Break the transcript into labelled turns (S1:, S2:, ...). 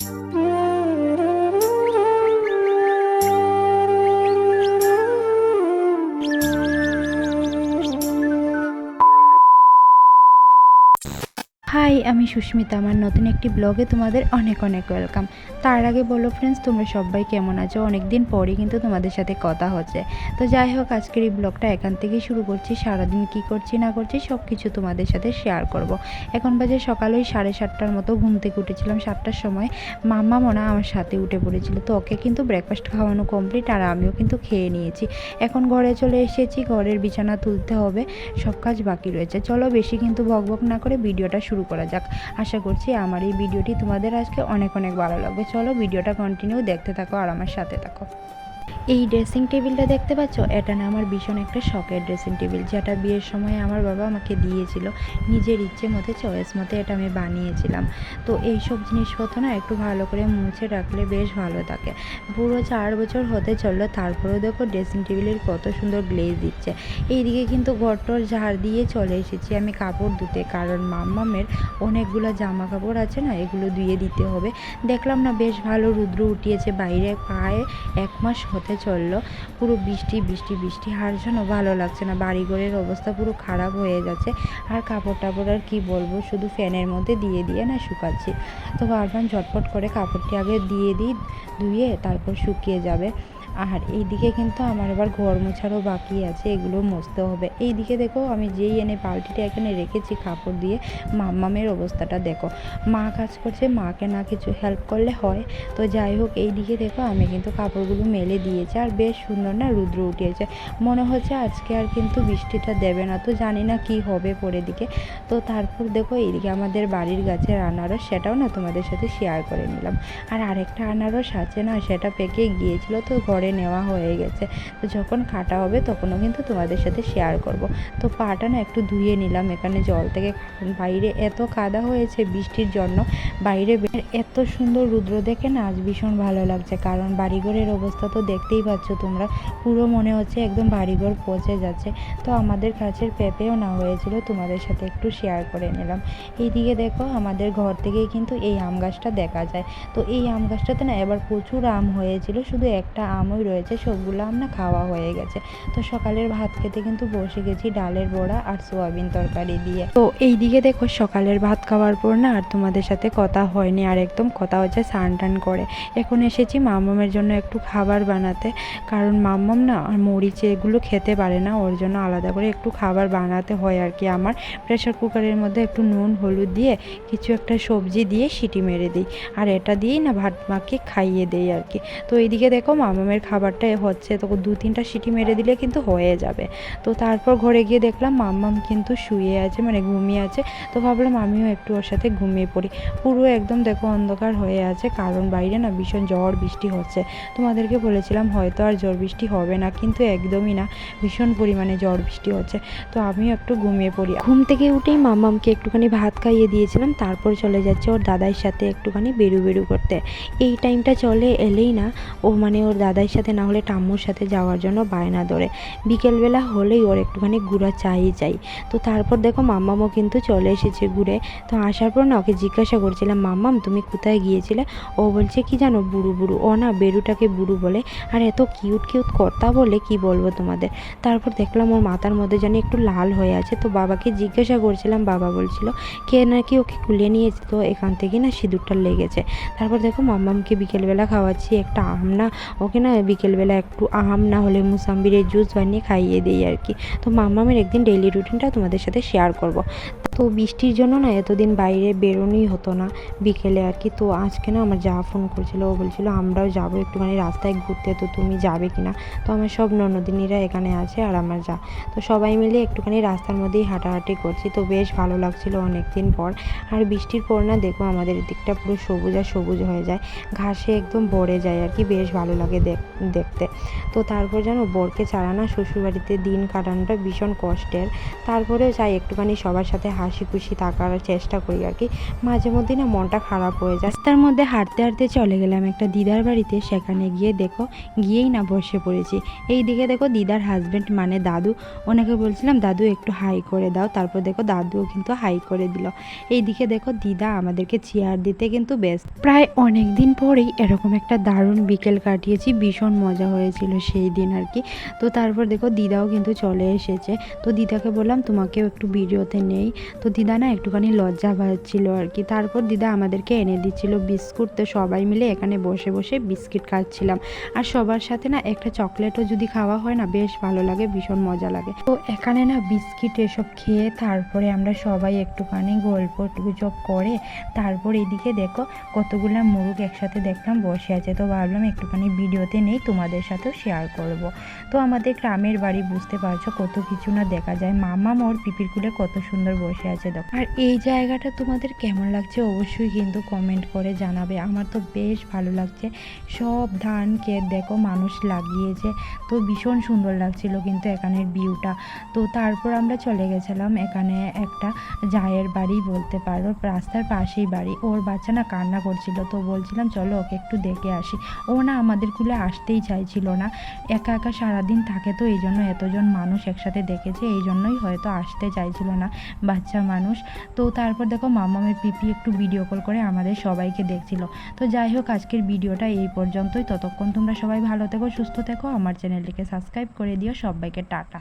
S1: Mm-hmm. High আমি সুস্মিতা, আমার নতুন একটি ব্লগে তোমাদের অনেক অনেক ওয়েলকাম তার আগে বলো ফ্রেন্ডস তোমরা সবাই কেমন আছো? অনেক দিন পরে কিন্তু তোমাদের সাথে কথা হচ্ছে। তো যাই হোক, আজকের এই ব্লগটা এখান থেকেই শুরু করছি। সারাদিন কি করছি, না করছি সব কিছু তোমাদের সাথে শেয়ার করব। এখন বাজে সকাল ওই সাড়ে সাতটার মতো, ঘুম থেকে উঠেছিলাম সাতটার সময়। মাম্মা মোনা আমার সাথে উঠে পড়েছিল, তো ওকে কিন্তু ব্রেকফাস্ট খাওয়ানো কমপ্লিট আর আমিও কিন্তু খেয়ে নিয়েছি। এখন ঘরে চলে এসেছি, ঘরের বিছানা তুলতে হবে, সব কাজ বাকি রয়েছে। চলো বেশি কিন্তু বকবক না করে ভিডিওটা শুরু করা যাক। আশা করছি আমার এই ভিডিওটি তোমাদের আজকে অনেক অনেক ভালো লাগবে। চলো ভিডিওটা কন্টিনিউ দেখতে থাকো আর আমার সাথে থাকো। এই ড্রেসিং টেবিলটা দেখতে পাচ্ছ? এটা না আমার ভীষণ একটা শখের ড্রেসিং টেবিল যেটা বিয়ের সময় আমার বাবা আমাকে দিয়েছিল। নিজের ইচ্ছে মতে চয়েস মতে এটা আমি বানিয়েছিলাম। তো এই সব জিনিসপত্র না একটু ভালো করে মুছে রাখলে বেশ ভালো থাকে। পুরো চার বছর হতে চলল, তারপরেও দেখো ড্রেসিং টেবিলের কত সুন্দর গ্লেজ দিচ্ছে। এইদিকে কিন্তু ঘরটর ঝাড় দিয়ে চলে এসেছি আমি কাপড় ধুতে, কারণ মাম্মামের অনেকগুলো জামা কাপড় আছে না, এগুলো ধুয়ে দিতে হবে। দেখলাম না বেশ ভালো রুদ্র উঠিয়েছে বাইরে পায়ে এক মাস হতে চলল। পুরো বৃষ্টি বৃষ্টি বৃষ্টি, আর যেন ভালো লাগছে না। বাড়িঘরের অবস্থা পুরো খারাপ হয়ে যাচ্ছে। আর কাপড় টাপড় আর কী বলব, শুধু ফ্যানের মধ্যে দিয়ে দিয়ে না শুকাচ্ছি। তো ভাবলাম ঝটপট করে কাপড়টি আগে দিয়ে দিই, ধুয়ে তারপর শুকিয়ে যাবে। আর এইদিকে কিন্তু আমার আবার ঘর মোছারও বাকি আছে, এগুলো মুছতে হবে। এইদিকে দেখো আমি যেই এনে বালতিটা এখানে রেখেছি কাপড় দিয়ে, মাম্মামের অবস্থাটা দেখো। মা কাজ করছে, মাকে না কিছু হেল্প করলে হয়। তো যাই হোক, এইদিকে দেখো আমি কিন্তু কাপড়গুলো মেলে দিয়েছি আর বেশ সুন্দর না রুদ্র উঠিয়েছে মনে হচ্ছে আজকে আর কিন্তু বৃষ্টিটা দেবে না, তো জানি না কি হবে পরের দিকে। তো তারপর দেখো এইদিকে আমাদের বাড়ির গাছের আনারস, সেটাও না তোমাদের সাথে শেয়ার করে নিলাম। আর আরেকটা আনারস আছে না, সেটা পেকে গিয়েছিল, তো ঘরে নেওয়া হয়ে গেছে। তো যখন কাটা হবে তখনও কিন্তু তোমাদের সাথে শেয়ার করব। তো পাটা না একটু ধুয়ে নিলাম, এখানে জল থেকে বাইরে এত কাদা হয়েছে বৃষ্টির জন্য। বাইরে এত সুন্দর রুদ্র দেখে না আজ ভীষণ ভালো লাগছে। কারণ বাড়িঘরের অবস্থা তো দেখতেই পাচ্ছ তোমরা। পুরো মনে হচ্ছে একদম বাড়িঘর পচে যাচ্ছে। তো আমাদের কাছের পেঁপেও না হয়েছিল, তোমাদের সাথে একটু শেয়ার করে নিলাম। এইদিকে দেখো আমাদের ঘর থেকেই কিন্তু এই আম গাছটা দেখা যায়। তো এই আম গাছটাতে না এবার প্রচুর আম হয়েছিল, শুধু একটা আমই রয়েছে, সবগুলো আম না খাওয়া হয়ে গেছে। তো সকালের ভাত খেতে কিন্তু বসে গেছি ডালের বড়া আর সোয়াবিন তরকারি দিয়ে। তো এইদিকে দেখো সকালের ভাত খাওয়ার পর না আর তোমাদের সাথে কথা হয়নি আর একদম কথা হচ্ছে স্নান টান করে। এখন এসেছি মাম্মামের জন্য একটু খাবার বানাতে। কারণ মাম্মাম না আর মরিচ এগুলো খেতে পারে না, ওর জন্য আলাদা করে একটু খাবার বানাতে হয় আর কি আমার। প্রেশার কুকারের মধ্যে একটু নুন, হলুদ দিয়ে কিছু একটা সবজি দিয়ে সিটি মেরে দিই। আর এটা দিয়েই না ভাত মাকে খাইয়ে দেই আর কি। তো এইদিকে দেখো মামামের খাবারটা হচ্ছে, তো দু তিনটা সিটি মেরে দিলে কিন্তু হয়ে যাবে। তো তারপর ঘরে গিয়ে দেখলাম মাম্মাম কিন্তু শুয়ে আছে মানে ঘুমিয়ে আছে, তো ভাবলাম আমিও একটু ওর সাথে ঘুমিয়ে পড়ি। পুরো একদম দেখো অন্ধকার হয়ে আছে, কারণ বাইরে না ভীষণ ঝড় বৃষ্টি হচ্ছে। তোমাদেরকে বলেছিলাম হয়তো আর ঝড় বৃষ্টি হবে না, কিন্তু একদমই না, ভীষণ পরিমাণে ঝড় বৃষ্টি হচ্ছে। তো আমিও একটু ঘুমিয়ে পড়ি। ঘুম থেকে উঠেই মাম্মামকে একটুখানি ভাত খাইয়ে দিয়েছিলাম, তারপর চলে যাচ্ছে ওর দাদার সাথে একটুখানি বেরু বেরু করতে। এই টাইমটা চলে এলেই না, ও মানে ওর দাদার সাথে না হলে টাম্মুর সাথে যাওয়ার জন্য বায়না ধরে। বিকেলবেলা হলেই ওর একটুখানি ঘুরা চাই চাই। তো তারপর দেখো মাম্মামও কিন্তু চলে এসেছে ঘুরে তো আসার পর না ওকে জিজ্ঞাসা করছিলাম, মাম্মাম, তুমি কোথায় গিয়েছিলে? ও বলছে, কি জানো, বুড়ু বুড়ু। ও না বেরুটাকে বুড়ু বলে। আর এত কিউট কিউট কর্তা বলে কি বলব তোমাদের? তারপর দেখলাম ওর মাথার মধ্যে যেন একটু লাল হয়ে আছে। তো বাবাকে জিজ্ঞাসা করছিলাম, বাবা বলছিল, কে নাকি ওকে কুলিয়ে নিয়েছে? তো এখান থেকে না সিঁদুরটা লেগেছে। তারপর দেখো মাম্মামকে বিকেলবেলা খাওয়াচ্ছি একটা আম না। ওকে না বিকেলবেলা একটু আম, না হলে মুসাম্বিরের জুস বানিয়ে খাইয়ে দিই আর কি। তো মামামের একদিন ডেইলি রুটিনটা তোমাদের সাথে শেয়ার করব। তো বৃষ্টির জন্য না এতদিন বাইরে বেরোনোই হতো না বিকেলে আর কি। তো আজকে না আমার যা ফোন করছিল, ও বলছিল আমরাও যাব একটুখানি রাস্তায় ঘুরতে, তো তুমি যাবে কি না? তো আমার সব ননদিনীরা এখানে আছে আর আমার যা। তো সবাই মিলে একটুখানি রাস্তার মধ্যেই হাঁটাহাঁটি করছি, তো বেশ ভালো লাগছিল অনেক দিন পর। আর বৃষ্টির পর না দেখো আমাদের দিকটা পুরো সবুজ আর সবুজ হয়ে যায়, ঘাসে একদম ভরে যায় আর কি, বেশ ভালো লাগে দেখ- দেখতে। তো তারপর যেন বরকে ছাড়া না শ্বশুরবাড়িতে দিন কাটানোটা ভীষণ কষ্টের, তারপরেও চাই একটুখানি সবার সাথে হাসি হাসি খুশি থাকার চেষ্টা করি আর কি। মাঝে মধ্যে না মনটা খারাপ হয়ে যায়। রাস্তার মধ্যে হাঁটতে হাঁটতে চলে গেলাম একটা দিদার বাড়িতে। সেখানে গিয়ে দেখো, গিয়েই না বসে পড়েছি। এই দিকে দেখো দিদার হাজব্যান্ড মানে দাদু। ওনাকে বলছিলাম, দাদু, একটু হাই করে দাও। তারপর দেখো দাদুও কিন্তু হাই করে দিল। এইদিকে দেখো দিদা আমাদেরকে চেয়ার দিতে কিন্তু বেশ প্রায় অনেক দিন পরেই এরকম একটা দারুণ বিকেল কাটিয়েছি। ভীষণ মজা হয়েছিল সেই দিন আর কি। তো তারপর দেখো দিদাও কিন্তু চলে এসেছে। তো দিদাকে বললাম, তোমাকেও একটু ভিডিওতে নেই। তো দিদা না একটুখানি লজ্জা পাচ্ছিল আর কি। তারপর দিদা আমাদেরকে এনে দিচ্ছিল বিস্কুট। তো সবাই মিলে এখানে বসে বসে বিস্কিট খাচ্ছিলাম। আর সবার সাথে না একটা চকলেটও যদি খাওয়া হয় না, বেশ ভালো লাগে, ভীষণ মজা লাগে। তো এখানে না বিস্কিট এসব খেয়ে তারপরে আমরা সবাই একটুখানি গল্প গুজব করে তারপর এদিকে দেখো কতগুলো মুরগ একসাথে দেখলাম বসে আছে। তো ভাবলাম একটুখানি ভিডিওতে নেই, তোমাদের সাথেও শেয়ার করব। তো আমাদের গ্রামের বাড়ি বুঝতে পারছ কত কিছু না দেখা যায়। মামা মোর পিপির কুলে কত সুন্দর বসে আছে, দেখো। আর এই জায়গাটা তোমাদের কেমন লাগছে অবশ্যই কিন্তু কমেন্ট করে জানাবে। আমার তো বেশ ভালো লাগছে। সব ধান ক্ষেত দেখো মানুষ লাগিয়েছে। তো ভীষণ সুন্দর লাগছিল কিন্তু এখানের ভিউটা তো তারপর আমরা চলে গেছিলাম এখানে একটা জায়ের বাড়ি বলতে পারো। রাস্তার পাশেই বাড়ি। ওর বাচ্চা না কান্না করছিল। তো বলছিলাম, চলো ওকে একটু দেখে আসি। ও না আমাদের কুলে আসতেই চাইছিল না। একা একা সারাদিন থাকে তো এই জন্য এতজন মানুষ একসাথে দেখেছে এই জন্যই হয়তো আসতে চাইছিল না। বাচ্চা মানুষ। তো তারপর দেখো মামামের পিপি একটু ভিডিও কল করে আমাদের সবাইকে দেখছিল। তো যাই হোক, আজকের ভিডিওটা এই পর্যন্তই। ততক্ষণ তোমরা সবাই ভালো থেকো, সুস্থ থেকো। আমার চ্যানেলটিকে সাবস্ক্রাইব করে দিও। সবাইকে টাটা।